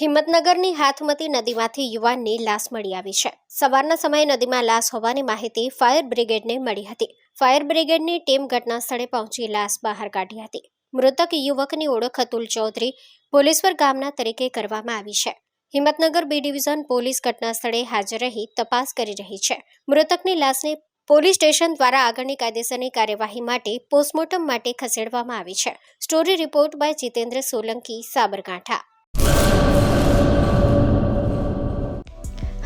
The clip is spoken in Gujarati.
હિંમતનગરની હાથમતી નદીમાંથી યુવાનની લાશ મળી આવી છે. સવારના સમયે નદીમાં લાશ હોવાની માહિતી ફાયર બ્રિગેડને મળી હતી. ફાયર બ્રિગેડની ટીમ ઘટના સ્થળે પહોંચી લાશ બહાર કાઢી હતી. મૃતક યુવકની ઓળખ અતુલ ચૌધરી પોલીસવર ગામના તરીકે કરવામાં આવી છે. હિંમતનગર બી ડિવિઝન પોલીસ ઘટના સ્થળે હાજર રહી તપાસ કરી રહી છે. મૃતકની લાશને પોલીસ સ્ટેશન દ્વારા આગળની કાયદેસરની કાર્યવાહી માટે પોસ્ટમોર્ટમ માટે ખસેડવામાં આવી છે. Story report by Jitendra Solanki, Sabarkantha.